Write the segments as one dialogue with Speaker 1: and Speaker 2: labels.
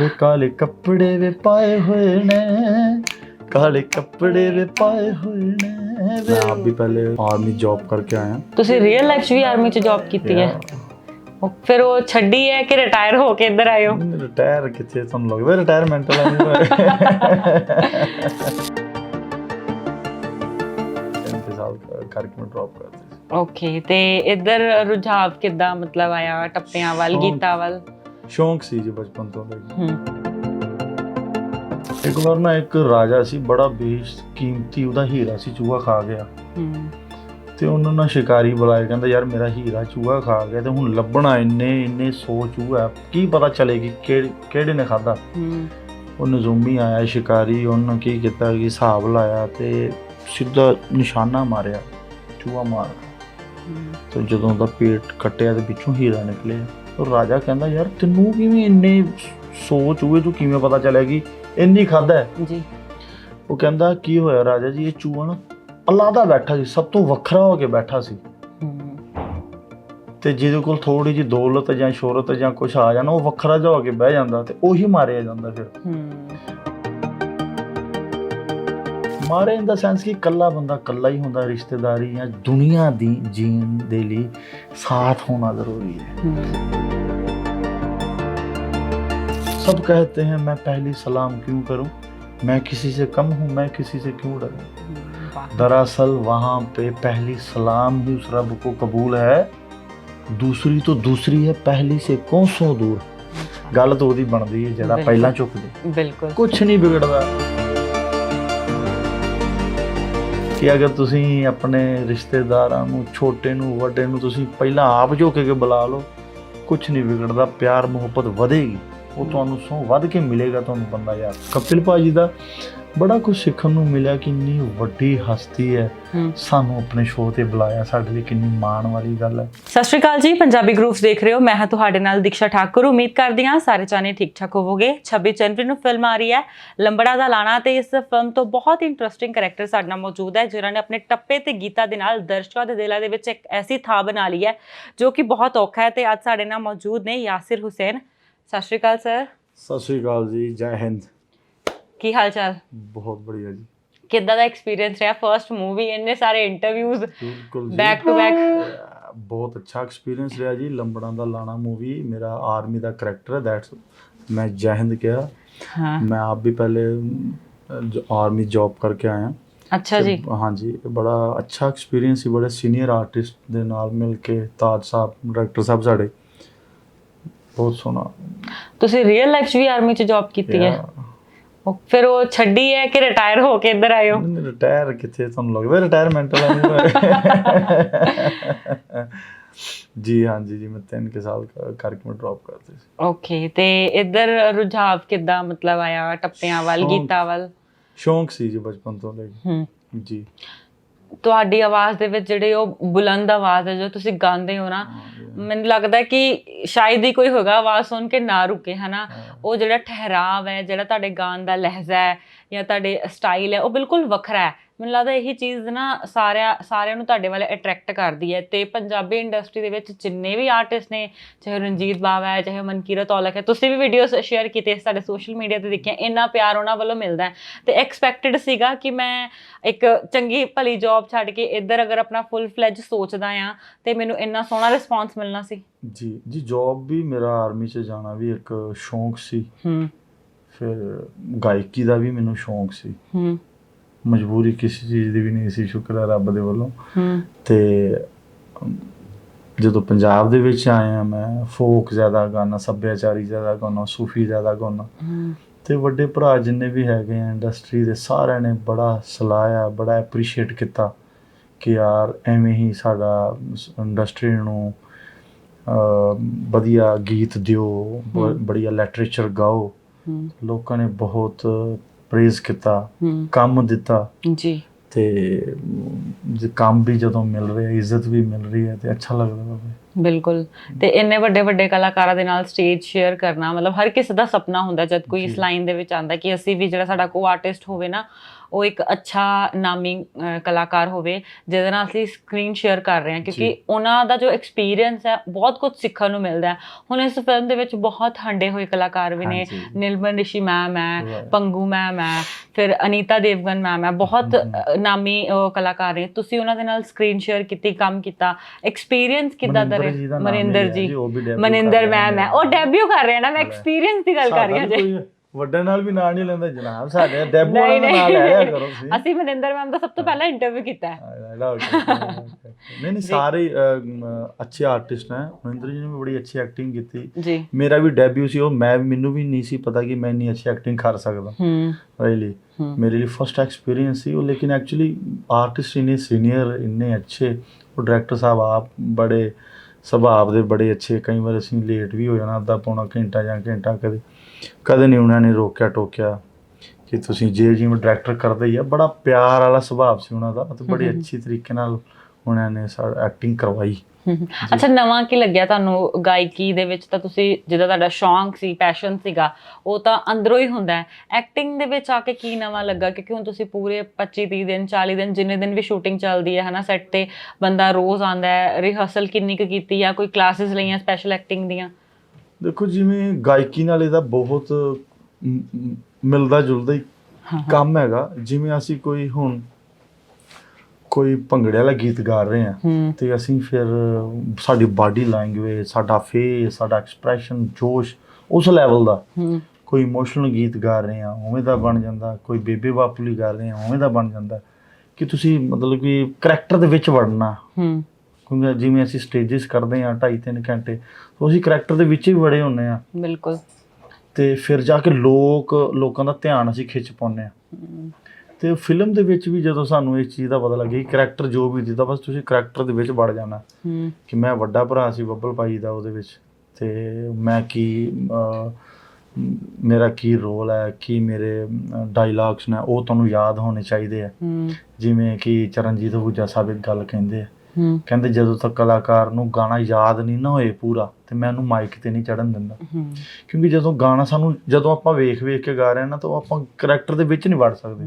Speaker 1: ਵੇ ਕਾਲੇ ਕੱਪੜੇ ਵੇ ਪਾਏ ਹੋਏ ਨੇ ਕਾਲੇ ਕੱਪੜੇ ਵੇ ਪਾਏ ਹੋਏ ਨੇ ਮੈਂ ਆਪ ਵੀ ਪਹਿਲੇ ਆਰਮੀ ਜੌਬ ਕਰਕੇ ਆਇਆ।
Speaker 2: ਤੁਸੀਂ ਰੀਅਲ ਲਾਈਫ 'ਚ ਵੀ ਆਰਮੀ 'ਚ ਜੌਬ ਕੀਤੀ ਹੈ? ਉਹ- ਫਿਰ ਉਹ ਛੱਡੀ ਹੈ ਕਿ ਰਿਟਾਇਰ ਹੋ ਕੇ ਇੱਧਰ ਆਏ ਹੋ?
Speaker 1: ਰਿਟਾਇਰ ਕਿੱਥੇ ਤੁਹਾਨੂੰ ਲੱਗਦਾ ਰਿਟਾਇਰਮੈਂਟ ਵਾਲਾ ਨਹੀਂ ਹੋਇਆ? ਸਾਲ ਕਰਕੇ ਮੈਂ ਡ੍ਰੌਪ ਕਰ ਦਿੱਤੀ
Speaker 2: ਓਕੇ ਤੇ ਇੱਧਰ ਰੁਝਾਵ ਕਿੱਦਾਂ ਮਤਲਬ ਆਇਆ ਟੱਪਿਆਂ ਵੱਲ। ਗੀਤਾਂ ਵੱਲ?
Speaker 1: ਸ਼ੌਂਕ ਸੀ ਜੀ ਬਚਪਨ ਤੋਂ ਲੈ ਕੇ
Speaker 2: ਹੂੰ।
Speaker 1: ਇੱਕ ਵਾਰ ਨਾ ਇੱਕ ਰਾਜਾ ਸੀ ਬੜਾ ਬੇਸ਼ ਕੀਮਤੀ ਉਹਦਾ ਹੀਰਾ ਸੀ ਚੂਹਾ ਖਾ ਗਿਆ।
Speaker 2: ਹੂੰ।
Speaker 1: ਤੇ ਉਹਨਾਂ ਨਾਲ ਸ਼ਿਕਾਰੀ ਬੁਲਾਇਆ ਕਹਿੰਦਾ ਯਾਰ ਮੇਰਾ ਹੀਰਾ ਚੂਹਾ ਖਾ ਗਿਆ ਤੇ ਹੁਣ ਲੱਭਣਾ ਇੰਨੇ ਇੰਨੇ ਸੌ ਚੂਹਾ ਕੀ ਪਤਾ ਚੱਲੇਗੀ ਕਿਹੜੇ ਕਿਹੜੇ ਨੇ ਖਾਦਾ
Speaker 2: ਹੂੰ।
Speaker 1: ਉਹ ਨਜ਼ੂਮੀ ਆਇਆ ਸ਼ਿਕਾਰੀ ਉਹਨੇ ਕੀ ਕੀਤਾ ਕਿ ਹਿਸਾਬ ਲਾਇਆ ਤੇ ਸਿੱਧਾ ਨਿਸ਼ਾਨਾ ਮਾਰਿਆ ਚੂਹਾ ਮਾਰ। ਤੇ ਜਦੋਂ ਉਹਦਾ ਪੇਟ ਕੱਟਿਆ ਤੇ ਵਿੱਚੋਂ ਹੀਰਾ ਨਿਕਲਿਆ ਉਹ ਰਾਜਾ ਕਹਿੰਦਾ ਯਾਰ ਤੈਨੂੰ ਕਿਵੇਂ ਇੰਨੇ ਸੌ ਚੂਹੇ ਤੂੰ ਕਿਵੇਂ ਪਤਾ ਚੱਲਿਆ ਕਿ ਇੰਨੀ ਖਾਦਾ ਹੈ?
Speaker 2: ਜੀ।
Speaker 1: ਉਹ ਕਹਿੰਦਾ ਕੀ ਹੋਇਆ ਰਾਜਾ ਜੀ ਇਹ ਚੂਹਾ ਨਾ ਅਲਾਦਾ ਬੈਠਾ ਸੀ ਸਭ ਤੋਂ ਵੱਖਰਾ ਹੋ ਕੇ ਬੈਠਾ ਸੀ। ਤੇ ਜਿਹਦੇ ਕੋਲ ਥੋੜੀ ਜਿਹੀ ਦੌਲਤ ਜਾਂ ਸ਼ੋਹਰਤ ਜਾਂ ਕੁਝ ਆ ਜਾਣਾ ਉਹ ਵੱਖਰਾ ਜਿਹਾ ਹੋ ਕੇ ਬਹਿ ਜਾਂਦਾ ਤੇ ਉਹੀ ਮਾਰਿਆ ਜਾਂਦਾ ਫਿਰ।
Speaker 2: ਹੂੰ।
Speaker 1: ਮਾਰੇ ਇਨ ਦਾ ਸੈਂਸ ਕਿ ਕੱਲਾ ਬੰਦਾ ਕੱਲਾ ਹੀ ਹੁੰਦਾ ਰਿਸ਼ਤੇਦਾਰੀ ਜਾਂ ਦੁਨੀਆ ਦੀ ਜੀਣ ਦੇ ਲਈ ਸਾਥ ਹੋਣਾ ਜ਼ਰੂਰੀ ਹੈ
Speaker 2: ਹੂੰ
Speaker 1: सब कहते हैं मैं पहली सलाम क्यों करूं मैं किसी से कम हूं मैं किसी से क्यों डरूं
Speaker 2: ਵਾਹ।
Speaker 1: दरअसल वहां पे पहली सलाम ही उस रब को कबूल है दूसरी तो दूसरी है पहली से कोसों दूर ਗੱਲ ਤਾਂ ਉਹਦੀ ਬਣਦੀ ਹੈ ਜਿਹੜਾ
Speaker 2: ਬਿਲਕੁਲ।
Speaker 1: ਪਹਿਲਾਂ ਝੁਕ ਜੇ
Speaker 2: ਬਿਲਕੁਲ
Speaker 1: ਕੁਝ ਨਹੀਂ ਵਿਗੜਦਾ ਕਿ ਅਗਰ ਤੁਸੀਂ ਆਪਣੇ ਰਿਸ਼ਤੇਦਾਰਾਂ ਨੂੰ ਛੋਟੇ ਨੂੰ ਵੱਡੇ ਨੂੰ ਤੁਸੀਂ ਪਹਿਲਾਂ ਆਪ ਝੁਕ ਕੇ ਬੁਲਾ ਲਓ ਕੁਝ ਨਹੀਂ ਵਿਗੜਦਾ ਪਿਆਰ ਮੁਹੱਬਤ ਵਧੇਗੀ। ਉਹ ਤੁਹਾਨੂੰ ਸੋ ਵੱਧ ਕੇ ਮਿਲੇਗਾ ਤੁਹਾਨੂੰ ਬੰਦਾ ਯਾਰ। ਕਪਿਲ ਭਾਜੀ ਦਾ ਬੜਾ ਕੁਝ ਸਿੱਖਣ ਨੂੰ ਮਿਲਿਆ ਕਿ ਇੰਨੀ ਵੱਡੀ ਹਸਤੀ ਹੈ। ਸਾਨੂੰ ਆਪਣੇ ਸ਼ੋਅ ਤੇ ਬੁਲਾਇਆ ਸਾਡੇ ਲਈ ਕਿੰਨੀ ਮਾਣ ਵਾਲੀ ਗੱਲ ਹੈ।
Speaker 2: ਸਤਿ ਸ਼੍ਰੀ ਅਕਾਲ ਜੀ ਪੰਜਾਬੀ ਗਰੂਪਸ ਦੇਖ ਰਹੇ ਹੋ। ਮੈਂ ਹਾਂ ਤੁਹਾਡੇ ਨਾਲ ਦੀਕਸ਼ਾ ਠਾਕੁਰ। ਉਮੀਦ ਕਰਦੀ ਹਾਂ ਸਾਰੇ ਚਾਨੇ ਠੀਕ ਠਾਕ ਹੋਵੋਗੇ। 26 ਜਨਵਰੀ ਨੂੰ ਫਿਲਮ ਆ ਰਹੀ ਹੈ। ਲੰਬੜਾ ਦਾ ਲਾਣਾ ਤੇ ਇਸ ਫਿਲਮ ਤੋਂ ਬਹੁਤ ਹੀ ਇੰਟਰਸਟਿੰਗ ਕੈਰੈਕਟਰ ਸਾਡੇ ਨਾਲ ਮੌਜੂਦ ਹੈ ਜਿਨ੍ਹਾਂ ਨੇ ਆਪਣੇ ਟੱਪੇ ਤੇ ਗੀਤਾਂ ਦੇ ਨਾਲ ਦਰਸ਼ਕਾਂ ਦੇ ਦਿਲਾਂ ਦੇ ਵਿੱਚ ਇੱਕ ਐਸੀ ਥਾਂ ਬਣਾ ਲਈ ਹੈ ਜੋ ਕਿ ਬਹੁਤ ਔਖਾ ਹੈ ਤੇ ਅੱਜ ਸਾਡੇ ਨਾਲ ਮੌਜੂਦ ਨੇ ਯਾਸਿਰ ਹੁਸੈਨ। ਸਤਿ ਸ਼੍ਰੀ ਅਕਾਲ ਸਰ।
Speaker 1: ਸਤਿ ਸ਼੍ਰੀ ਅਕਾਲ ਜੀ ਜੈ ਹਿੰਦ।
Speaker 2: ਕੀ ਹਾਲ ਚਾਲ
Speaker 1: ਬਹੁਤ ਬੜੀਆ ਜੀ।
Speaker 2: ਕਿੱਦਾਂ ਦਾ ਐਕਸਪੀਰੀਅੰਸ ਰਿਹਾ ਫਰਸਟ ਮੂਵੀ ਇੰਨੇ ਸਾਰੇ ਇੰਟਰਵਿਊਜ਼
Speaker 1: ਬਿਲਕੁਲ ਜੀ।
Speaker 2: ਬੈਕ ਟੂ ਬੈਕ
Speaker 1: ਬਹੁਤ ਅੱਛਾ ਐਕਸਪੀਰੀਅੰਸ ਰਿਹਾ ਜੀ। ਲੰਬੜਾਂ ਦਾ ਲਾਣਾ ਮੂਵੀ ਮੇਰਾ ਆਰਮੀ ਦਾ ਕਰੈਕਟਰ ਹੈ ਦੈਟਸ ਮੈਂ ਜੈ ਹਿੰਦ ਕਿਹਾ।
Speaker 2: ਹਾਂ।
Speaker 1: ਮੈਂ ਆਪ ਵੀ ਪਹਿਲੇ ਆਰਮੀ ਜੌਬ ਕਰਕੇ ਆਇਆ।
Speaker 2: ਅੱਛਾ ਜੀ।
Speaker 1: ਹਾਂਜੀ ਬੜਾ ਅੱਛਾ ਐਕਸਪੀਰੀਅੰਸ ਸੀ। ਬੜੇ ਸੀਨੀਅਰ ਆਰਟਿਸਟ ਦੇ ਨਾਲ ਮਿਲ ਕੇ ਤਾਜ ਸਾਹਿਬ ਡਾਇਰੈਕਟਰ ਸਾਹਿਬ ਸਾਡੇ। ਬਹੁਤ ਸੋਹਣਾ।
Speaker 2: ਤੁਸੀਂ ਰੀਅਲ ਲਾਈਫ 'ਚ ਵੀ ਆਰਮੀ 'ਚ ਜੌਬ ਕੀਤੀ ਹੈ? ਫਿਰ ਉਹ ਛੱਡੀ ਹੈ ਕਿ ਰਿਟਾਇਰ ਹੋ ਕੇ ਇੱਧਰ ਆਏ ਹੋ?
Speaker 1: ਰਿਟਾਇਰ ਕਿੱਥੇ ਤੁਹਾਨੂੰ ਲੱਗਦਾ? ਰਿਟਾਇਰਮੈਂਟ ਵਾਲਾ ਨਹੀਂ ਹੋਇਆ? ਜੀ ਜੀ ਮੈਂ 3 ਕੇ ਸਾਲ ਕਰਕੇ ਮੈਂ ਡ੍ਰੌਪ ਕਰਤੀ ਸੀ।
Speaker 2: ਓਕੇ ਤੇ ਇੱਧਰ ਰੁਝਾਵ ਕਿੱਦਾਂ ਮਤਲਬ ਆਇਆ ਟੱਪਿਆਂ ਵੱਲ। ਗੀਤਾਂ ਵੱਲ?
Speaker 1: ਸ਼ੌਂਕ ਸੀ ਜੀ ਬਚਪਨ ਤੋਂ ਲੈ ਕੇ।
Speaker 2: ਹੂੰ।
Speaker 1: ਜੀ।
Speaker 2: ਤੁਹਾਡੀ ਆਵਾਜ਼ ਦੇ ਵਿੱਚ ਜਿਹੜੇ ਉਹ ਬੁਲੰਦ ਆਵਾਜ਼ ਹੈ ਜੋ ਤੁਸੀਂ ਗਾਉਂਦੇ ਹੋ ਨਾ ਮੈਨੂੰ ਲੱਗਦਾ ਕਿ ਸ਼ਾਇਦ ਹੀ ਕੋਈ ਹੋਗਾ ਆਵਾਜ਼ ਸੁਣ ਕੇ ਨਾ ਰੁਕੇ ਹਨਾ? ਉਹ ਜਿਹੜਾ ਠਹਿਰਾਵ ਹੈ ਜਿਹੜਾ ਤੁਹਾਡੇ ਗਾਣ ਦਾ ਲਹਿਜ਼ਾ ਹੈ ਜਾਂ ਤੁਹਾਡੇ ਸਟਾਈਲ ਹੈ ਉਹ ਬਿਲਕੁਲ ਵੱਖਰਾ ਹੈ। ਮੈਨੂੰ ਲੱਗਦਾ ਇਹੀ ਚੀਜ਼ ਨਾ ਸਾਰਿਆਂ ਸਾਰਿਆਂ ਨੂੰ ਤੁਹਾਡੇ ਵੱਲ ਅਟਰੈਕਟ ਕਰਦੀ ਹੈ ਤੇ ਪੰਜਾਬੀ ਇੰਡਸਟਰੀ ਦੇ ਵਿੱਚ ਜਿੰਨੇ ਵੀ ਆਰਟਿਸਟ ਨੇ ਚਾਹੇ ਰਣਜੀਤ ਬਾਵਾ ਹੈ ਚਾਹੇ ਮਨਕੀਰਤ ਔਲਖ ਹੈ ਤੁਸੀਂ ਵੀ ਵੀਡੀਓਜ਼ ਸ਼ੇਅਰ ਕੀਤੇ ਸਾਡੇ ਸੋਸ਼ਲ ਮੀਡੀਆ ਤੇ ਦੇਖਿਆ ਇੰਨਾ ਪਿਆਰ ਉਹਨਾਂ ਵੱਲੋਂ ਮਿਲਦਾ ਹੈ। ਤੇ ਐਕਸਪੈਕਟਡ ਸੀਗਾ ਕਿ ਮੈਂ ਇੱਕ ਚੰਗੀ ਭਲੀ ਜੌਬ ਛੱਡ ਕੇ ਇੱਧਰ ਅਗਰ ਆਪਣਾ ਫੁੱਲ ਫਲੈਜ ਸੋਚਦਾ ਆ ਤੇ ਮੈਨੂੰ ਇੰਨਾ ਸੋਹਣਾ ਰਿਸਪੌਂਸ ਮਿਲਣਾ ਸੀ।
Speaker 1: ਜੀ ਜੀ ਜੌਬ ਵੀ ਮੇਰਾ ਆਰਮੀ 'ਚ ਜਾਣਾ ਵੀ ਇੱਕ ਸ਼ੌਂਕ ਸੀ।
Speaker 2: ਹੂੰ।
Speaker 1: ਫਿਰ ਗਾਇਕੀ ਦਾ ਵੀ ਮੈਨੂੰ ਸ਼ੌਂਕ ਸੀ।
Speaker 2: ਹੂੰ।
Speaker 1: ਮਜਬੂਰੀ ਕਿਸੇ ਚੀਜ਼ ਦੀ ਵੀ ਨਹੀਂ ਸੀ ਸ਼ੁਕਰ ਹੈ ਰੱਬ ਦੇ ਵੱਲੋਂ। ਤੇ ਜਦੋਂ ਪੰਜਾਬ ਦੇ ਵਿੱਚ ਆਇਆ ਮੈਂ ਫੋਕ ਜ਼ਿਆਦਾ ਗਾਣਾ ਸੱਭਿਆਚਾਰੀ ਜ਼ਿਆਦਾ ਗਾਣਾ ਸੂਫੀ ਜ਼ਿਆਦਾ ਗਾਣਾ ਤੇ ਵੱਡੇ ਭਰਾ ਜਿੰਨੇ ਵੀ ਹੈਗੇ ਆ ਇੰਡਸਟਰੀ ਦੇ ਸਾਰਿਆਂ ਨੇ ਬੜਾ ਸਲਾਹਿਆ ਬੜਾ ਐਪਰੀਸ਼ੀਏਟ ਕੀਤਾ ਕਿ ਯਾਰ ਐਵੇਂ ਹੀ ਸਾਡਾ ਇੰਡਸਟਰੀ ਨੂੰ ਵਧੀਆ ਗੀਤ ਦਿਓ। ਬੜੀਆ ਲਿਟਰੇਚਰ ਗਾਓ। ਲੋਕਾਂ ਨੇ ਬਹੁਤ ਪ੍ਰੇਜ਼ ਕੀਤਾ ਕੰਮ ਦਿੱਤਾ।
Speaker 2: ਜੀ।
Speaker 1: ਤੇ ਜੇ ਕੰਮ ਵੀ ਜਦੋਂ ਮਿਲ ਰਿਹਾ ਇੱਜ਼ਤ ਵੀ ਮਿਲ ਰਹੀ ਹੈ ਤੇ ਅੱਛਾ ਲੱਗਦਾ ਬਾਬੇ
Speaker 2: ਬਿਲਕੁਲ। ਤੇ ਇੰਨੇ ਵੱਡੇ ਵੱਡੇ ਕਲਾਕਾਰਾਂ ਦੇ ਨਾਲ ਸਟੇਜ ਸ਼ੇਅਰ ਕਰਨਾ ਮਤਲਬ ਹਰ ਕਿਸੇ ਦਾ ਸੁਪਨਾ ਹੁੰਦਾ ਜਦ ਕੋਈ ਇਸ। ਲਾਈਨ ਦੇ ਵਿੱਚ ਆਂਦਾ ਕਿ ਅਸੀਂ ਵੀ ਜਿਹੜਾ ਸਾਡਾ ਕੋ ਆਰਟਿਸਟ ਹੋਵੇ ਨਾ ਉਹ ਇੱਕ ਅੱਛਾ ਨਾਮੀ ਕਲਾਕਾਰ ਹੋਵੇ ਜਿਹਦੇ ਨਾਲ ਅਸੀਂ ਸਕਰੀਨ ਸ਼ੇਅਰ ਕਰ ਰਹੇ ਹਾਂ ਕਿਉਂਕਿ। ਉਹਨਾਂ ਦਾ ਜੋ ਐਕਸਪੀਰੀਅੰਸ ਹੈ ਬਹੁਤ ਕੁਝ ਸਿੱਖਣ ਨੂੰ ਮਿਲਦਾ ਹੈ ਹੁਣ ਇਸ ਫਿਲਮ ਦੇ ਵਿੱਚ ਬਹੁਤ ਹੰਡੇ ਹੋਏ ਕਲਾਕਾਰ ਵੀ ਨੇ। ਨਿਰਮਲ ਰਿਸ਼ੀ ਮੈਮ ਹੈ. ਪੰਗੂ ਮੈਮ ਹੈ ਫਿਰ ਅਨੀਤਾ ਦੇਵਗਨ ਮੈਮ ਹੈ ਬਹੁਤ ਨਾਮੀ ਕਲਾਕਾਰ ਨੇ ਤੁਸੀਂ ਉਹਨਾਂ ਦੇ ਨਾਲ ਸਕਰੀਨ ਸ਼ੇਅਰ ਕੀਤੀ ਕੰਮ ਕੀਤਾ ਐਕਸਪੀਰੀਅੰਸ ਕਿੱਦਾਂ ਦਾ ਰਿਹਾ ਮਨਿੰਦਰ ਜੀ ਮਨਿੰਦਰ ਮੈਮ ਹੈ। ਉਹ ਡੈਬਿਊ ਕਰ ਰਹੇ ਨਾ ਮੈਂ. ਐਕਸਪੀਰੀਅੰਸ ਦੀ ਗੱਲ ਕਰ ਰਹੀ ਹਾਂ ਜੀ
Speaker 1: ਵੱਡੇ ਨਾਲ ਵੀ ਨਾਂ ਨਹੀਂ ਲੈਂਦਾ ਜਨਾਬ ਸਾਡੇ ਡੈਬੂ
Speaker 2: ਨਹੀਂ,
Speaker 1: ਵਾਲਾ ਦਾ ਨਾਂ
Speaker 2: ਨਹੀਂ।
Speaker 1: ਲੈ ਲਿਆ ਕਰੋ ਤੁਸੀਂ।
Speaker 2: ਅਸੀਂ ਮਨਿੰਦਰ ਮੈਮ ਦਾ ਸਭ ਤੋਂ ਪਹਿਲਾਂ ਇੰਟਰਵਿਊ ਕੀਤਾ ਹੈ।
Speaker 1: ਨਹੀਂ ਨਹੀਂ ਸਾਰੇ ਅੱਛੇ ਆਰਟਿਸਟ ਹੈ ਮਨਿੰਦਰ ਜੀ ਨੇ ਵੀ ਬੜੀ ਅੱਛੀ ਐਕਟਿੰਗ ਕੀਤੀ।
Speaker 2: ਜੀ।
Speaker 1: ਮੇਰਾ ਵੀ ਡੈਬਿਊ ਸੀ ਉਹ ਮੈਂ ਮੈਨੂੰ ਵੀ ਨਹੀਂ ਸੀ ਪਤਾ ਕਿ ਮੈਂ ਇੰਨੀ ਅੱਛੀ ਐਕਟਿੰਗ ਕਰ ਸਕਦਾ।
Speaker 2: ਹੂੰ।
Speaker 1: ਰੀਲੀ ਮੇਰੇ ਲਈ ਫਸਟ ਐਕਸਪੀਰੀਅੰਸ ਸੀ ਉਹ ਲੇਕਿਨ ਐਕਚੁਅਲੀ ਆਰਟਿਸਟ ਇਨੇ ਸੀਨੀਅਰ ਇੰਨੇ ਅੱਛੇ ਉਹ ਡਾਇਰੈਕਟਰ ਸਾਹਿਬ ਆਪ ਬੜੇ ਸੁਭਾਅ ਦੇ ਬੜੇ ਅੱਛੇ। ਕਈ ਵਾਰ ਅਸੀਂ ਲੇਟ ਵੀ ਹੋ ਜਾਣਾ ਅੱਧਾ ਪੌਣਾ ਘੰਟਾ ਜਾਂ ਘੰਟਾ ਕਦੇ। ਕਦੇ ਨਹੀਂ ਉਹਨਾਂ ਨੇ ਰੋਕਿਆ ਟੋਕਿਆ ਕਿ ਤੁਸੀਂ ਜੇ ਜਿਵੇਂ ਡਾਇਰੈਕਟਰ ਕਰਦੇ ਹੀ ਆ ਬੜਾ ਪਿਆਰ ਵਾਲਾ ਸੁਭਾਅ ਸੀ ਉਹਨਾਂ ਦਾ ਤੇ ਬੜੀ। ਅੱਛੀ ਤਰੀਕੇ ਨਾਲ ਉਹਨਾਂ ਨੇ ਐਕਟਿੰਗ ਕਰਵਾਈ।
Speaker 2: ਅੱਛਾ ਨਵਾਂ ਕੀ ਲੱਗਿਆ ਤੁਹਾਨੂੰ ਗਾਇਕੀ ਦੇ ਵਿੱਚ? ਤਾਂ ਤੁਸੀਂ ਜਿਹਦਾ ਤੁਹਾਡਾ ਸ਼ੌਂਕ ਸੀ ਪੈਸ਼ਨ ਸੀਗਾ ਉਹ ਤਾਂ ਅੰਦਰੋਂ ਹੀ ਹੁੰਦਾ ਹੈ। ਐਕਟਿੰਗ ਦੇ ਵਿੱਚ ਆ ਕੇ ਕੀ ਨਵਾਂ ਲੱਗਾ? ਕਿਉਂਕਿ ਹੁਣ ਤੁਸੀਂ ਪੂਰੇ 25 30 ਦਿਨ 40 ਦਿਨ ਜਿੰਨੇ ਦਿਨ ਵੀ ਸ਼ੂਟਿੰਗ ਚੱਲਦੀ ਹੈ ਹਨਾ ਸੈੱਟ ਤੇ ਬੰਦਾ ਰੋਜ਼ ਆਂਦਾ ਹੈ ਰਿਹਰਸਲ ਕਿੰਨੀ ਕੁ ਕੀਤੀ ਜਾਂ ਕੋਈ ਕਲਾਸਿਸ ਲਈਆਂ ਸਪੈਸ਼ਲ ਐਕਟਿੰਗ ਦੀਆਂ?
Speaker 1: ਦੇਖੋ ਜਿਵੇਂ ਗਾਇਕੀ ਨਾਲ ਇਹਦਾ ਬਹੁਤ ਮਿਲਦਾ ਜੁਲਦਾ ਹੀ ਕੰਮ ਹੈਗਾ। ਜਿਵੇਂ ਅਸੀਂ ਕੋਈ ਹੁਣ ਕੋਈ ਭੰਗੜੇ ਵਾਲਾ ਗੀਤ ਗਾ ਰਹੇ ਹਾਂ
Speaker 2: ਹੂੰ।
Speaker 1: ਤੇ ਅਸੀਂ ਫਿਰ ਸਾਡੀ ਬਾਡੀ ਲੈਂਗੁਏਜ ਸਾਡਾ ਫੇਸ ਸਾਡਾ ਐਕਸਪ੍ਰੈਸ਼ਨ ਜੋਸ਼ ਉਸ ਲੈਵਲ ਦਾ ਕੋਈ ਇਮੋਸ਼ਨਲ ਗੀਤ ਗਾ ਰਹੇ ਹਾਂ ਉਵੇਂ ਦਾ ਬਣ ਜਾਂਦਾ। ਕੋਈ ਬੇਬੇ ਬਾਪੂ ਲਈ ਗਾ ਰਹੇ ਹਾਂ ਉਵੇਂ ਦਾ ਬਣ ਜਾਂਦਾ। ਕਿ ਤੁਸੀਂ ਮਤਲਬ ਕਿ ਕਰੈਕਟਰ ਦੇ ਵਿੱਚ ਵੜਨਾ।
Speaker 2: ਹੂੰ।
Speaker 1: ਕਿਉਂਕਿ ਜਿਵੇਂ ਅਸੀਂ ਸਟੇजेस ਕਰਦੇ ਹਾਂ 2.5 3 ਘੰਟੇ ਤਾਂ ਅਸੀਂ ਕਰੈਕਟਰ ਦੇ ਵਿੱਚ ਹੀ ਵੜੇ ਹੁੰਨੇ ਆ
Speaker 2: ਬਿਲਕੁਲ।
Speaker 1: ਤੇ ਫਿਰ ਜਾ ਕੇ ਲੋਕ ਲੋਕਾਂ ਦਾ ਧਿਆਨ ਅਸੀਂ ਖਿੱਚ ਪਾਉਂਦੇ ਆ ਤੇ ਫਿਲਮ ਦੇ ਵਿੱਚ ਵੀ ਜਦੋਂ ਸਾਨੂੰ ਇਸ ਚੀਜ਼ ਦਾ ਪਤਾ ਲੱਗਿਆ ਕਰੈਕਟਰ ਜੋ ਵੀ ਦਿੱਤਾ ਬਸ ਤੁਸੀਂ ਕਰੈਕਟਰ ਦੇ ਵਿੱਚ ਵੜ ਜਾਣਾ। ਕਿ ਮੈਂ ਵੱਡਾ ਭਰਾ ਸੀ ਬੱਬਲ ਭਾਈ ਦਾ ਉਹਦੇ ਵਿੱਚ। ਤੇ ਮੈਂ ਕੀ ਮੇਰਾ ਕੀ ਰੋਲ ਹੈ ਕੀ ਮੇਰੇ ਡਾਇਲੌਗਸ ਨੇ ਉਹ ਤੁਹਾਨੂੰ ਯਾਦ ਹੋਣੇ ਚਾਹੀਦੇ ਆ। ਜਿਵੇਂ ਕਿ ਚਰਨਜੀਤ ਹੂਜਾ ਸਾਹਿਬ ਇੱਕ ਗੱਲ ਕਹਿੰਦੇ ਆ
Speaker 2: ਹੂੰ।
Speaker 1: ਕਹਿੰਦੇ ਜਦੋਂ ਤੱਕ ਕਲਾਕਾਰ ਨੂੰ ਗਾਣਾ ਯਾਦ ਨਹੀਂ ਨਾ ਹੋਏ ਪੂਰਾ ਤੇ ਮੈਂ ਉਹਨੂੰ ਮਾਈਕ ਤੇ ਨਹੀਂ ਚੜਨ ਦਿੰਦਾ।
Speaker 2: ਹੂੰ।
Speaker 1: ਕਿਉਂਕਿ ਜਦੋਂ ਗਾਣਾ ਸਾਨੂੰ ਜਦੋਂ ਆਪਾਂ ਵੇਖ ਵੇਖ ਕੇ ਗਾ ਰਹੇ ਹਾਂ ਨਾ ਤਾਂ ਆਪਾਂ ਕਰੈਕਟਰ ਦੇ ਵਿੱਚ ਨਹੀਂ ਵੜ ਸਕਦੇ।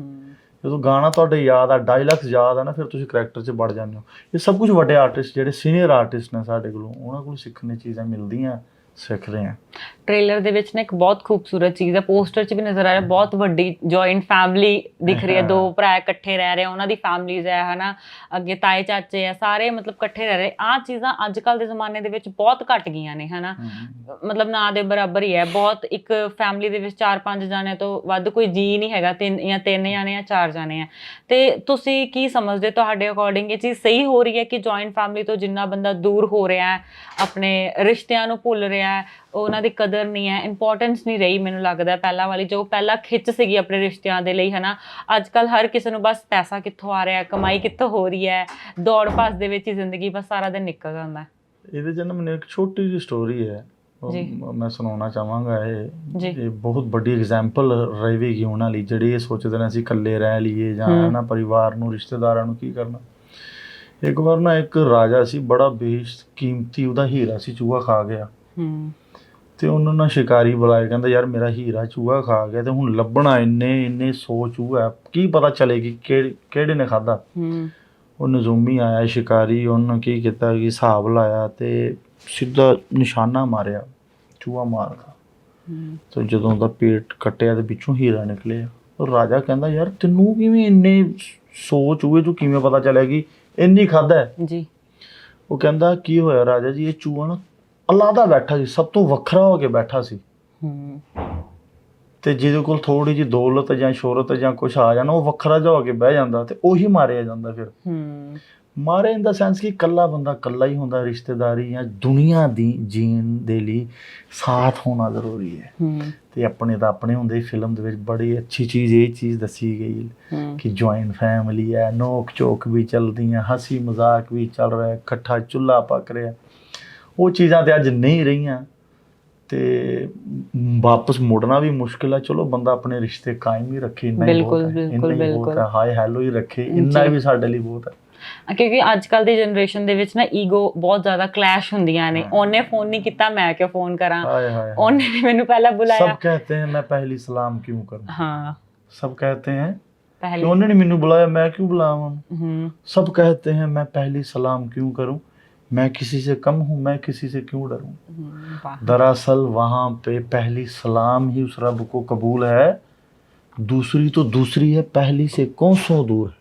Speaker 1: ਜਦੋਂ ਗਾਣਾ ਤੁਹਾਡੇ ਯਾਦ ਆ ਡਾਇਲੌਗਸ ਯਾਦ ਆ ਨਾ ਫਿਰ ਤੁਸੀਂ ਕਰੈਕਟਰ 'ਚ ਵੜ ਜਾਂਦੇ ਹੋ। ਇਹ ਸਭ ਕੁਝ ਵੱਡੇ ਆਰਟਿਸਟ ਜਿਹੜੇ ਸੀਨੀਅਰ ਆਰਟਿਸਟ ਨੇ ਸਾਡੇ ਕੋਲੋਂ ਉਹਨਾਂ ਕੋਲ ਸਿੱਖਣ ਦੀ ਚੀਜ਼ਾਂ ਮਿਲਦੀਆਂ। ਸਿੱਖ ਰਹੇ ਆ
Speaker 2: ਟ੍ਰੇਲਰ ਦੇ ਵਿੱਚ ਨਾ ਇੱਕ ਬਹੁਤ ਖੂਬਸੂਰਤ ਚੀਜ਼ ਹੈ ਪੋਸਟਰ 'ਚ ਵੀ ਨਜ਼ਰ ਆ ਰਿਹਾ ਬਹੁਤ ਵੱਡੀ ਜੁਆਇੰਟ ਫੈਮਿਲੀ ਦਿਖ ਰਹੀ ਹੈ ਦੋ ਭਰਾ ਇਕੱਠੇ ਰਹਿ ਰਹੇ ਉਹਨਾਂ ਦੀ ਫੈਮਲੀਜ਼ ਹੈ ਹਨਾ ਅੱਗੇ ਤਾਏ ਚਾਚੇ ਆ ਸਾਰੇ ਮਤਲਬ ਇਕੱਠੇ ਰਹਿ ਰਹੇ। ਆ ਚੀਜ਼ਾਂ ਅੱਜ ਕੱਲ ਦੇ ਜ਼ਮਾਨੇ ਦੇ ਵਿੱਚ ਬਹੁਤ ਘਟ ਗਈਆਂ ਨੇ ਹਨਾ। ਮਤਲਬ ਨਾ ਦੇ ਬਰਾਬਰ ਹੀ ਹੈ ਬਹੁਤ ਇੱਕ ਫੈਮਿਲੀ ਦੇ ਵਿੱਚ ਚਾਰ ਪੰਜ ਜਾਣੇ ਤੋਂ ਵੱਧ ਕੋਈ ਜੀ ਨਹੀਂ ਹੈਗਾ ਤਿੰਨ ਜਾਂ ਤਿੰਨ ਜਾਣੇ ਜਾਂ ਚਾਰ ਜਾਣੇ ਆ। ਤੇ ਤੁਸੀਂ ਕੀ ਸਮਝਦੇ ਹੋ? ਤੁਹਾਡੇ ਅਕੋਰਡਿੰਗ ਇਹ ਚੀਜ਼ ਸਹੀ ਹੋ ਰਹੀ ਹੈ ਕਿ ਜੁਆਇੰਟ ਫੈਮਿਲੀ ਤੋਂ ਜਿੰਨਾ ਬੰਦਾ ਦੂਰ ਹੋ ਰਿਹਾ ਹੈ ਆਪਣੇ ਰਿਸ਼ਤਿਆਂ ਨੂੰ ਭੁੱਲ ਰਿਹਾ ਹੈ ਉਹਨਾਂ ਦੀ ਕਦਰ ਨਹੀਂ ਹੈ ਇੰਪੋਰਟੈਂਸ ਨਹੀਂ ਰਹੀ ਮੈਨੂੰ ਲੱਗਦਾ ਪਹਿਲਾਂ ਵਾਲੀ ਜੋ ਪਹਿਲਾਂ ਖਿੱਚ ਸੀਗੀ ਆਪਣੇ ਰਿਸ਼ਤਿਆਂ ਦੇ ਲਈ ਹਨਾ ਅੱਜ ਕੱਲ ਹਰ ਕਿਸੇ ਨੂੰ ਬਸ ਪੈਸਾ ਕਿੱਥੋਂ ਆ ਰਿਹਾ ਹੈ ਕਮਾਈ ਕਿੱਥੋਂ ਹੋ ਰਹੀ ਹੈ ਦੌੜ ਭੱਜ ਦੇ ਵਿੱਚ ਹੀ ਜ਼ਿੰਦਗੀ ਬਸ ਸਾਰਾ ਦਿਨ ਨਿਕਲ ਜਾਂਦਾ ਹੈ
Speaker 1: ਇਹਦੇ 'ਚ ਨਾ ਇੱਕ ਛੋਟੀ ਜਿਹੀ ਸਟੋਰੀ ਹੈ। ਮ- ਸੁਣਾਉਣਾ ਚਾਹਾਂਗਾ ਇਹ। ਇਹ ਬਹੁਤ ਵੱਡੀ ਐਗਜ਼ਾਮਪਲ ਰਹੇਗੀ ਉਹਨਾਂ ਲਈ ਜਿਹੜੇ ਇਹ ਸੋਚਦੇ ਨੇ ਅਸੀਂ ਇਕੱਲੇ ਰਹਿ ਲਈਏ ਜਾਂ। ਨਾ ਪਰਿਵਾਰ ਨੂੰ ਰਿਸ਼ਤੇਦਾਰਾਂ ਨੂੰ ਕੀ ਕਰਨਾ ਇੱਕ ਵਾਰ ਨਾ ਇੱਕ ਰਾਜਾ ਸੀ ਬੜਾ ਬੇਸ਼ ਕੀਮਤੀ ਉਹਦਾ ਹੀਰਾ ਸੀ ਚੂਹਾ ਖਾ ਗਿਆ
Speaker 2: ਹੂੰ
Speaker 1: ਤੇ ਉਹਨਾਂ ਨੇ ਸ਼ਿਕਾਰੀ ਬੁਲਾਏ ਕਹਿੰਦਾ ਯਾਰ ਮੇਰਾ ਹੀਰਾ ਚੂਹਾ ਖਾ ਗਿਆ ਤੇ ਹੁਣ ਲੱਭਣਾ ਇੰਨੇ ਇੰਨੇ ਸੌ ਚੂਹਾ ਕੀ ਪਤਾ ਚਲੇਗੀ ਕਿਹੜੇ ਕਿਹੜੇ ਨੇ ਖਾਦਾ
Speaker 2: ਹੂੰ।
Speaker 1: ਉਹ ਨਜ਼ੂਮੀ ਆਇਆ ਸ਼ਿਕਾਰੀ ਉਹਨੇ ਕੀ ਕੀਤਾ ਕਿ ਹਿਸਾਬ ਲਾਇਆ ਤੇ ਸਿੱਧਾ ਨਿਸ਼ਾਨਾ ਮਾਰਿਆ ਚੂਹਾ ਮਾਰਦਾ
Speaker 2: ਹੂੰ।
Speaker 1: ਤੇ ਜਦੋਂ ਉਹਦਾ ਪੇਟ ਕੱਟਿਆ ਤੇ ਵਿੱਚੋਂ ਹੀਰਾ ਨਿਕਲਿਆ। ਉਹ ਰਾਜਾ ਕਹਿੰਦਾ ਯਾਰ ਤੈਨੂੰ ਕਿਵੇਂ ਇੰਨੇ ਸੌ ਚੂਹੇ ਤੂੰ ਕਿਵੇਂ ਪਤਾ ਚੱਲਿਆ ਕਿ ਇੰਨੀ ਖਾਦਾ ਹੈ?
Speaker 2: ਜੀ।
Speaker 1: ਉਹ ਕਹਿੰਦਾ ਕੀ ਹੋਇਆ ਰਾਜਾ ਜੀ? ਇਹ ਚੂਹਾ ਨਾ ਅਲਾਦਾ ਬੈਠਾ ਸੀ, ਸਭ ਤੋਂ ਵੱਖਰਾ ਹੋ ਕੇ ਬੈਠਾ ਸੀ।
Speaker 2: ਹੂੰ
Speaker 1: ਤੇ ਜਿਹਦੇ ਕੋਲ ਥੋੜੀ ਜਿਹੀ ਦੌਲਤ ਜਾਂ ਸ਼ੋਹਰਤ ਜਾਂ ਕੁਝ ਆ ਜਾਣਾ, ਉਹ ਵੱਖਰਾ ਜਿਹਾ ਹੋ ਕੇ ਬਹਿ ਜਾਂਦਾ ਤੇ ਉਹੀ ਮਾਰਿਆ ਜਾਂਦਾ ਫਿਰ।
Speaker 2: ਹੂੰ
Speaker 1: ਮਾਰੇ ਇਨ ਦਾ ਸੈਂਸ ਕਿ ਇਕੱਲਾ ਬੰਦਾ ਇਕੱਲਾ ਹੀ ਹੁੰਦਾ, ਰਿਸ਼ਤੇਦਾਰੀ ਜਾਂ ਦੁਨੀਆ ਦੀ ਜੀਣ ਦੇ ਲਈ ਸਾਥ ਹੋਣਾ ਜ਼ਰੂਰੀ ਹੈ। ਤੇ ਆਪਣੇ ਤਾਂ ਆਪਣੇ ਹੁੰਦੇ ਫਿਲਮ ਦੇ ਵਿੱਚ ਬੜੀ ਅੱਛੀ ਚੀਜ਼, ਇਹ ਚੀਜ਼ ਦੱਸੀ ਗਈ ਕਿ ਜੁਆਇੰਟ ਫੈਮਿਲੀ ਹੈ ਨੋਕ ਚੋਕ ਵੀ ਚੱਲਦੀਆਂ ਹਸੀ ਮਜ਼ਾਕ ਵੀ ਚੱਲ ਰਿਹਾ, ਇਕੱਠਾ ਚੁੱਲ੍ਹਾ ਪੱਕ ਰਿਹਾ। ਉਹ ਚੀਜ਼ਾਂ ਤੇ ਅੱਜ ਨਹੀਂ ਰਹੀਆਂ। ਤੇ ਵਾਪਸ ਮੁੜਨਾ ਵੀ ਮੁਸ਼ਕਿਲ ਆ। ਚਲੋ ਬੰਦਾ ਆਪਣੇ ਰਿਸ਼ਤੇ ਕਾਇਮ ਹੀ ਰੱਖੇ ਇੰਨਾ ਹੀ ਬਹੁਤ ਹੈ ਹਾਈ ਹੈਲੋ ਹੀ। ਰੱਖੇ ਇੰਨਾ ਵੀ ਸਾਡੇ ਲਈ ਬਹੁਤ ਹੈ।
Speaker 2: ਕਿਉਂਕਿ ਅੱਜ ਕੱਲ ਦੀ ਜਨਰੇਸ਼ਨ ਦੇ ਵਿੱਚ ਨਾ ਈਗੋ ਬਹੁਤ ਜ਼ਿਆਦਾ ਕਲੈਸ਼ ਹੁੰਦੀਆਂ ਨੇ। ਉਹਨੇ ਫੋਨ ਨਹੀਂ ਕੀਤਾ ਮੈਂ ਕਿਉਂ ਫੋਨ ਕਰਾਂ? ਉਹਨੇ ਵੀ ਮੈਨੂੰ ਪਹਿਲਾਂ ਬੁਲਾਇਆ।
Speaker 1: ਸਭ ਕਹਤੇ ਹਨ ਮੈਂ ਪਹਿਲੀ ਸਲਾਮ ਕਿਉਂ ਕਰੂੰ?
Speaker 2: ਹਾਂ।
Speaker 1: ਸਭ ਕਹਤੇ ਹਨ
Speaker 2: ਪਹਿਲੀ।
Speaker 1: ਉਹਨੇ ਨੇ ਮੈਨੂੰ ਬੁਲਾਇਆ ਮੈਂ ਕਿਉਂ ਬੁਲਾਵਾਂ?
Speaker 2: ਹੂੰ।
Speaker 1: ਸਭ ਕਹਤੇ ਹਨ ਮੈਂ ਪਹਿਲੀ ਸਲਾਮ ਕਿਉਂ ਕਰੂੰ? मैं किसी से कम हूं मैं किसी से क्यों डरूं
Speaker 2: हम्म, वाह
Speaker 1: दरअसल वहां पे पहली सलाम ही उस रब को कबूल है दूसरी तो दूसरी है पहली से कोसों दूर है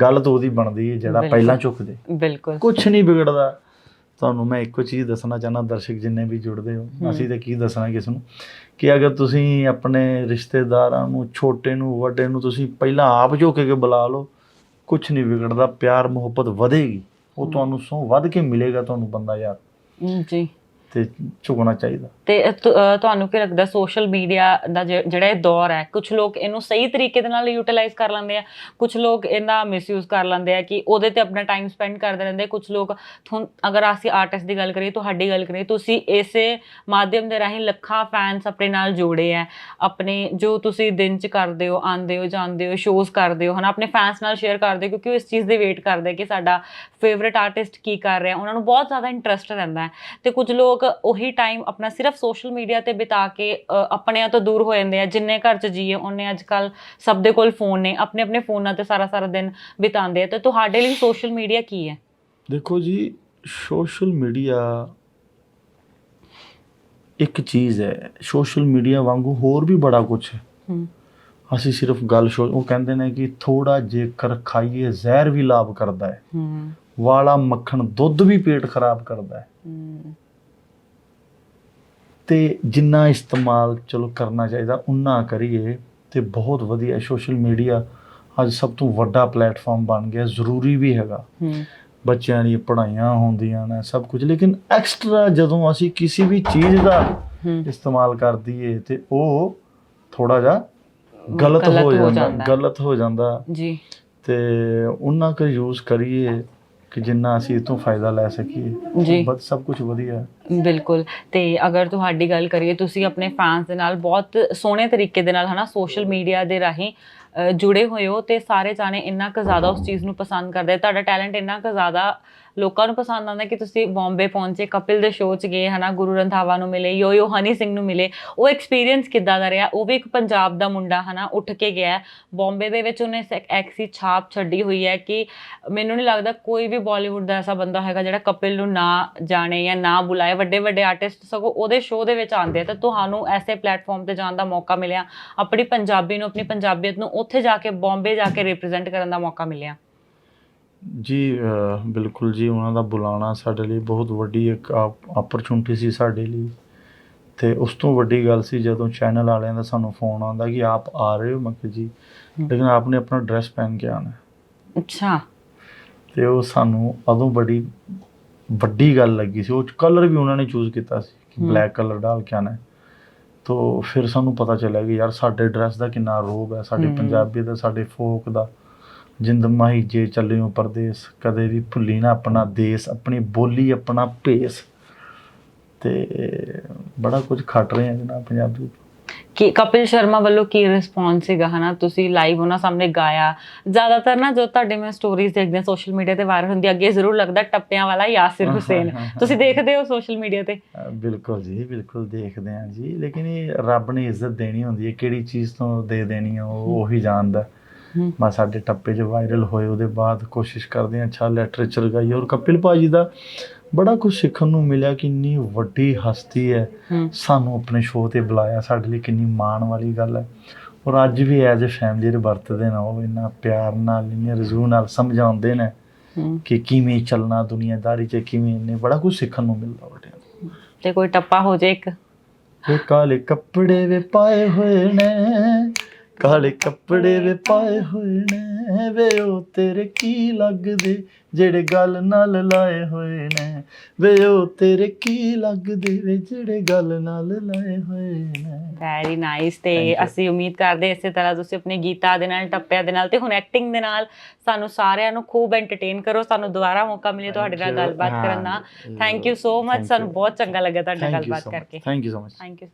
Speaker 1: ਗੱਲ ਤਾਂ ਉਹਦੀ ਬਣਦੀ ਹੈ ਜਿਹੜਾ
Speaker 2: ਬਿਲਕੁਲ।
Speaker 1: ਪਹਿਲਾਂ ਝੁਕ ਜੇ
Speaker 2: बिल्कुल
Speaker 1: ਕੁਝ ਨਹੀਂ ਵਿਗੜਦਾ ਤੁਹਾਨੂੰ ਮੈਂ ਇੱਕੋ ਚੀਜ਼ ਦੱਸਣਾ ਚਾਹਨਾ ਦਰਸ਼ਕ ਜਿੰਨੇ ਵੀ ਜੁੜਦੇ ਹੋ
Speaker 2: ਹਮ।
Speaker 1: ਅਸੀਂ ਤਾਂ ਕੀ ਦੱਸਣਾ ਕਿਸ ਨੂੰ ਕਿ ਅਗਰ ਤੁਸੀਂ ਆਪਣੇ ਰਿਸ਼ਤੇਦਾਰਾਂ ਨੂੰ ਛੋਟੇ ਨੂੰ ਵੱਡੇ ਨੂੰ ਤੁਸੀਂ ਪਹਿਲਾਂ ਆਪ ਝੁਕ ਕੇ ਬੁਲਾ ਲਓ ਕੁਝ ਨਹੀਂ ਵਿਗੜਦਾ ਪਿਆਰ ਮੁਹੱਬਤ ਵਧੇਗੀ ਉਹ ਤੁਹਾਨੂੰ ਸੋ ਵੱਧ ਕੇ ਮਿਲੇਗਾ ਤੁਹਾਨੂੰ ਬੰਦਾ ਯਾਰ।
Speaker 2: ਜੀ।
Speaker 1: ਤੇ ਝੁਕਣਾ ਚਾਹੀਦਾ।
Speaker 2: ਤੇ ਤੁ- ਅਹ ਤੁਹਾਨੂੰ ਕੀ ਲੱਗਦਾ ਸੋਸ਼ਲ ਮੀਡੀਆ ਦਾ ਜਿ- ਜਿਹੜਾ ਇਹ ਦੌਰ ਹੈ ਕੁਝ ਲੋਕ ਇਹਨੂੰ ਸਹੀ ਤਰੀਕੇ ਦੇ ਨਾਲ ਯੂਟਿਲਾਈਜ਼ ਕਰ ਲੈਂਦੇ ਆ ਕੁਝ ਲੋਕ ਇਹਦਾ ਮਿਸਯੂਜ਼ ਕਰ ਲੈਂਦੇ ਆ ਕਿ ਉਹਦੇ ਤੇ ਆਪਣਾ ਟਾਈਮ ਸਪੈਂਡ ਕਰਦੇ ਰਹਿੰਦੇ ਕੁਝ ਲੋਕ ਤੁਹਾਨੂੰ- ਅਗਰ ਅਸੀਂ ਆਰਟਿਸਟ ਦੀ ਗੱਲ ਕਰੀਏ, ਤੁਹਾਡੀ ਗੱਲ ਕਰੀਏ, ਤੁਸੀਂ ਇਸੇ ਮਾਧਿਅਮ ਦੇ ਰਾਹੀਂ ਲੱਖਾਂ ਫੈਨਸ ਆਪਣੇ ਨਾਲ ਜੋੜੇ ਆ, ਆਪਣੇ ਜੋ ਤੁਸੀਂ ਦਿਨ ਚ ਕਰਦੇ ਹੋ, ਆਉਂਦੇ ਹੋ, ਜਾਂਦੇ ਹੋ ਸ਼ੋਜ਼ ਕਰਦੇ ਹੋ, ਹਨਾ, ਆਪਣੇ ਫੈਨਸ ਨਾਲ ਸ਼ੇਅਰ ਕਰਦੇ ਹੋ, ਕਿਉਂਕਿ ਉਹ ਇਸ ਚੀਜ਼ ਦੀ ਵੇਟ ਕਰਦੇ ਕਿ ਸਾਡਾ ਫੇਵਰਿਟ ਆਰਟਿਸਟ ਕੀ ਕਰ ਰਿਹਾ, ਉਹਨਾਂ ਨੂੰ ਬਹੁਤ ਜ਼ਿਆਦਾ ਇੰਟਰਸਟ ਰਹਿੰਦਾ ਹੈ। ਤੇ ਕੁਝ ਲੋਕ ਉਹੀ ਟਾਈਮ ਆਪਣਾ ਸਿਰਫ ਸੋਸ਼ਲ ਮੀਡੀਆ ਤੇ ਬਿਤਾ ਕੇ ਆਪਣਿਆਂ ਤੋਂ ਦੂਰ ਹੋ ਜਾਂਦੇ ਆ ਜਿੰਨੇ ਘਰ ਚ ਜੀਏ ਉਹਨੇ ਅੱਜ ਕੱਲ ਸਭ ਦੇ ਕੋਲ ਫੋਨ ਨੇ ਆਪਣੇ ਆਪਣੇ ਫੋਨਾਂ ਤੇ ਸਾਰਾ ਸਾਰਾ ਦਿਨ ਬਿਤਾਉਂਦੇ ਆ। ਤੇ ਤੁਹਾਡੇ ਲਈ ਸੋਸ਼ਲ ਮੀਡੀਆ ਕੀ ਹੈ?
Speaker 1: ਦੇਖੋ ਜੀ ਸੋਸ਼ਲ ਮੀਡੀਆ ਇੱਕ ਚੀਜ਼ ਹੈ। ਸੋਸ਼ਲ ਮੀਡੀਆ ਵਾਂਗੂ ਹੋਰ ਵੀ ਬੜਾ ਕੁਝ ਹੈ। ਅਸੀਂ ਸਿਰਫ ਗੱਲ ਉਹ ਕਹਿੰਦੇ ਨੇ ਕਿ ਥੋੜਾ ਜੇਕਰ ਖਾਈਏ ਜ਼ਹਿਰ ਵੀ ਲਾਭ ਕਰਦਾ ਹੈ। ਵਾਲਾ ਮੱਖਣ ਦੁੱਧ ਵੀ ਪੇਟ ਖਰਾਬ ਕਰਦਾ ਹੈ।
Speaker 2: ਹੂੰ।
Speaker 1: ਤੇ ਜਿੰਨਾ ਇਸਤੇਮਾਲ ਚਲੋ ਕਰਨਾ ਚਾਹੀਦਾ ਉਨਾ ਕਰੀਏ ਤੇ ਬਹੁਤ ਵਧੀਆ। ਸੋਸ਼ਲ ਮੀਡੀਆ ਅੱਜ ਸਭ ਤੋਂ ਵੱਡਾ ਪਲੇਟਫਾਰਮ ਬਣ ਗਿਆ ਜ਼ਰੂਰੀ ਵੀ ਹੈਗਾ।
Speaker 2: ਹੂੰ।
Speaker 1: ਬੱਚਿਆਂ ਦੀ ਪੜ੍ਹਾਈਆਂ ਹੁੰਦੀਆਂ ਨੇ ਸਭ ਕੁਝ। ਲੇਕਿਨ ਐਕਸਟਰਾ ਜਦੋਂ ਅਸੀਂ ਕਿਸੇ ਵੀ ਚੀਜ਼ ਦਾ
Speaker 2: ਹੂੰ।
Speaker 1: ਇਸਤੇਮਾਲ ਕਰ ਦਈਏ ਤੇ ਉਹ ਥੋੜਾ ਜਿਹਾ ਗਲਤ
Speaker 2: ਗਲਤ
Speaker 1: ਹੋ
Speaker 2: ਹੋ
Speaker 1: ਜਾਂਦਾ। ਗਲਤ ਹੋ ਜਾਂਦਾ।
Speaker 2: ਜੀ।
Speaker 1: ਤੇ ਉਹਨਾਂ ਕੁ ਯੂਜ਼ ਕਰੀਏ। ਕਿ ਜਿੰਨਾ ਅਸੀਂ ਤੋਂ ਫਾਇਦਾ ਲੈ ਸਕੀਏ
Speaker 2: ਜੀ।
Speaker 1: ਬਸ ਸਭ ਕੁਝ ਵਧੀਆ ਹੈ।
Speaker 2: ਬਿਲਕੁਲ ਤੇ ਅਗਰ ਤੁਹਾਡੀ ਗੱਲ ਕਰੀਏ ਤੁਸੀਂ ਆਪਣੇ ਫੈਨਸ ਦੇ ਨਾਲ ਬਹੁਤ ਸੋਹਣੇ ਤਰੀਕੇ ਦੇ ਨਾਲ ਹਨਾ ਸੋਸ਼ਲ ਮੀਡੀਆ ਦੇ ਰਾਹੀਂ ਜੁੜੇ ਹੋਏ ਹੋ ਤੇ ਸਾਰੇ ਜਾਣੇ ਇੰਨਾ ਕੁ ਜ਼ਿਆਦਾ ਉਸ ਚੀਜ਼ ਨੂੰ ਪਸੰਦ ਕਰਦੇ। ਤੁਹਾਡਾ ਟੈਲੈਂਟ ਇੰਨਾ ਕੁ ਜ਼ਿਆਦਾ ਲੋਕਾਂ ਨੂੰ ਪਸੰਦ ਆਉਂਦਾ ਕਿ ਤੁਸੀਂ ਬੰਬੇ ਪਹੁੰਚੇ, ਕਪਿਲ ਦੇ ਸ਼ੋਅ 'ਚ ਗਏ, ਹਨਾ, ਗੁਰੂ ਰੰਧਾਵਾ ਨੂੰ ਮਿਲੇ, ਯੋ ਯੋ ਹਨੀ ਸਿੰਘ ਨੂੰ ਮਿਲੇ, ਉਹ ਐਕਸਪੀਰੀਅੰਸ ਕਿੱਦਾਂ ਦਾ ਰਿਹਾ? ਉਹ ਵੀ ਇੱਕ ਪੰਜਾਬ ਦਾ ਮੁੰਡਾ, ਹਨਾ, ਉੱਠ ਕੇ ਗਿਆ। ਹੈ। ਬੰਬੇ ਦੇ ਵਿੱਚ ਉਹਨੇ ਇੱਕ ਐਕਸੀ ਛਾਪ ਛੱਡੀ ਹੋਈ ਹੈ ਕਿ ਮੈਨੂੰ ਨਹੀਂ ਲੱਗਦਾ ਕੋਈ ਵੀ ਬਾਲੀਵੁੱਡ ਦਾ ਐਸਾ ਬੰਦਾ ਹੈਗਾ ਜਿਹੜਾ ਕਪਿਲ ਨੂੰ ਨਾ ਜਾਣੇ ਜਾਂ ਨਾ ਬੁਲਾਏ। ਵੱਡੇ ਵੱਡੇ ਆਰਟਿਸਟ ਸਗੋਂ ਉਹਦੇ ਸ਼ੋਅ ਦੇ ਵਿੱਚ ਆਉਂਦੇ ਆ ਤਾਂ ਤੁਹਾਨੂੰ ਐਸੇ ਪਲੇਟਫਾਰਮ ਤੇ ਜਾਣ ਦਾ ਮੌਕਾ ਮਿਲਿਆ। ਆਪਣੀ ਪੰਜਾਬੀ ਨੂੰ, ਆਪਣੀ ਪੰਜਾਬੀਅਤ ਨੂੰ ਉੱਥੇ ਜਾ ਕੇ ਬੰਬੇ ਜਾ ਕੇ ਰਿਪਰੈਜ਼ੈਂਟ ਕਰਨ ਦਾ ਮੌਕਾ ਮਿਲਿਆ।
Speaker 1: ਜੀ ਬਿਲਕੁਲ ਜੀ ਉਹਨਾਂ ਦਾ ਬੁਲਾਣਾ ਸਾਡੇ ਲਈ ਬਹੁਤ ਵੱਡੀ ਇੱਕ ਓਪਰਚੁਨਿਟੀ ਸੀ ਸਾਡੇ ਲਈ ਤੇ ਉਸ ਤੋਂ ਵੱਡੀ ਗੱਲ ਸੀ ਜਦੋਂ ਚੈਨਲ ਵਾਲਿਆਂ ਦਾ ਸਾਨੂੰ ਫੋਨ ਆਉਂਦਾ ਕਿ ਆਪ ਆ ਰਹੇ ਹੋ ਮੈਂ ਕਿਹਾ ਜੀ। ਲੇਕਿਨ ਆਪਨੇ ਆਪਣਾ ਡਰੈਸ ਪਹਿਨ ਕੇ ਆਣਾ।
Speaker 2: ਅੱਛਾ
Speaker 1: ਤੇ ਉਹ ਸਾਨੂੰ ਉਦੋਂ ਬੜੀ ਵੱਡੀ ਗੱਲ ਲੱਗੀ ਸੀ ਉਹ ਕਲਰ ਵੀ ਉਹਨਾਂ ਨੇ ਚੂਜ਼ ਕੀਤਾ ਸੀ ਕਿ। ਬਲੈਕ ਕਲਰ ਡਾਲ ਕੇ ਆਣਾ ਤੋ ਫਿਰ ਸਾਨੂੰ ਪਤਾ ਚੱਲਿਆ ਕਿ ਯਾਰ ਸਾਡੇ ਡਰੈਸ ਦਾ ਕਿੰਨਾ ਰੋਬ ਹੈ ਸਾਡੇ। ਪੰਜਾਬੀ ਦਾ ਸਾਡੇ ਫੋਕ ਦਾ ਜਿੰਦ ਮਾਹੀ ਜੇ ਚੱਲਿਓ ਪਰਦੇਸ ਕਦੇ ਵੀ ਭੁੱਲੀ ਨਾ ਆਪਣਾ ਦੇਸ ਆਪਣੀ ਬੋਲੀ ਆਪਣਾ ਭੇਸ। ਤੇ ਬੜਾ ਕੁਝ ਖੱਟ ਰਹੇ ਆ ਜਨਾਬ ਪੰਜਾਬੀ
Speaker 2: ਕਿ ਕਪਿਲ ਸ਼ਰਮਾ ਵੱਲੋਂ ਕੀ ਰਿਸਪੌਂਸ ਸੀਗਾ ਹਨਾ? ਤੁਸੀਂ ਲਾਈਵ ਉਹਨਾਂ ਸਾਹਮਣੇ ਗਾਇਆ। ਜ਼ਿਆਦਾਤਰ ਨਾ ਜੋ ਤੁਹਾਡੇ ਮੈਂ ਸਟੋਰੀਜ਼ ਦੇਖਦੇ ਆ ਸੋਸ਼ਲ ਮੀਡੀਆ ਤੇ ਵਾਇਰਲ ਹੁੰਦੀ ਆ, ਅੱਗੇ ਜ਼ਰੂਰ ਲੱਗਦਾ ਟੱਪਿਆਂ ਵਾਲਾ ਯਾਸਿਰ ਹੁਸੈਨ। ਤੁਸੀਂ ਦੇਖਦੇ ਹੋ ਸੋਸ਼ਲ ਮੀਡੀਆ ਤੇ?
Speaker 1: ਬਿਲਕੁਲ ਜੀ ਬਿਲਕੁਲ ਦੇਖਦੇ ਹਾਂ ਜੀ। ਲੇਕਿਨ ਇਹ ਰੱਬ ਨੇ ਇੱਜ਼ਤ ਦੇਣੀ ਹੁੰਦੀ ਹੈ ਕਿਹੜੀ ਚੀਜ਼ ਤੋਂ ਦੇ ਦੇਣੀ ਹੈ ਉਹ ਉਹੀ ਜਾਣਦਾ। ਮੈਂ ਸਾਡੇ ਟੱਪੇ 'ਚ ਵਾਇਰਲ ਹੋਏ ਉਹਦੇ ਬਾਅਦ ਕੋਸ਼ਿਸ਼ ਕਰਦੇ ਹਾਂ ਅੱਛਾ ਲਿਟਰੇਚਰ ਗਾਈਏ ਔਰ ਕਪਿਲ ਭਾਜੀ ਦਾ ਬੜਾ ਕੁਝ ਸਿੱਖਣ ਨੂੰ ਮਿਲਿਆ ਕਿ ਇੰਨੀ ਵੱਡੀ ਹਸਤੀ ਹੈ। ਸਾਨੂੰ ਆਪਣੇ ਸ਼ੋਅ ਤੇ ਬੁਲਾਇਆ ਸਾਡੇ ਲਈ ਕਿੰਨੀ ਮਾਣ ਵਾਲੀ ਗੱਲ ਹੈ। ਔਰ ਅੱਜ ਵੀ ਐਜ਼ ਅ ਫੈਮਿਲੀ ਵਰਤਦੇ ਨੇ ਉਹ ਇੰਨਾ ਪਿਆਰ ਨਾਲ ਇੰਨੇ ਰਜ਼ੂ ਨਾਲ ਸਮਝਾਉਂਦੇ ਨੇ ਕਿ ਕਿਵੇਂ ਚੱਲਣਾ ਦੁਨੀਆਦਾਰੀ 'ਚ ਕਿਵੇਂ ਇੰਨੇ ਬੜਾ ਕੁਝ ਸਿੱਖਣ ਨੂੰ ਮਿਲਦਾ ਵੱਡਿਆਂ ਤੋਂ
Speaker 2: ਕੋਈ ਟੱਪਾ ਹੋ ਜੇ ਇੱਕ?
Speaker 1: ਕਾਲੇ ਕੱਪੜੇ ਵੇ ਪਾਏ ਹੋਏ ਨੇ ਕਾਲੇ ਕੱਪੜੇ ਵੇ ਪਾਏ ਹੋਏ ਨੇ ਵੇ ਉਹ ਤੇਰੇ ਕੀ ਲੱਗਦੇ ਜਿਹੜੇ ਗੱਲ ਨਾਲ ਲਾਏ ਹੋਏ ਨੇ ਵੇ ਉਹ ਤੇਰੇ ਕੀ ਲੱਗਦੇ ਵੇ ਜਿਹੜੇ ਗੱਲ ਨਾਲ ਲਾਏ ਹੋਏ ਨੇ
Speaker 2: ਵੈਰੀ ਨਾਈਸ ਤੇ
Speaker 1: Thank you.
Speaker 2: ਅਸੀਂ ਉਮੀਦ ਕਰਦੇ ਇਸੇ ਤਰ੍ਹਾਂ ਤੁਸੀਂ ਆਪਣੇ ਗੀਤਾਂ ਦੇ ਨਾਲ ਟੱਪਿਆਂ ਦੇ ਨਾਲ ਤੇ ਹੁਣ ਐਕਟਿੰਗ ਦੇ ਨਾਲ ਸਾਨੂੰ ਸਾਰਿਆਂ ਨੂੰ ਖੂਬ ਐਂਟਰਟੇਨ ਕਰੋ ਸਾਨੂੰ ਦੁਬਾਰਾ ਮੌਕਾ ਮਿਲੇ ਤੁਹਾਡੇ ਨਾਲ. ਗੱਲਬਾਤ ਕਰਨ ਦਾ ਥੈਂਕ ਯੂ ਸੋ ਮਚ ਸਾਨੂੰ. ਬਹੁਤ ਚੰਗਾ ਲੱਗਾ ਤੁਹਾਡੇ ਨਾਲ ਗੱਲਬਾਤ. ਕਰਕੇ
Speaker 1: Thank you so much.
Speaker 2: Thank you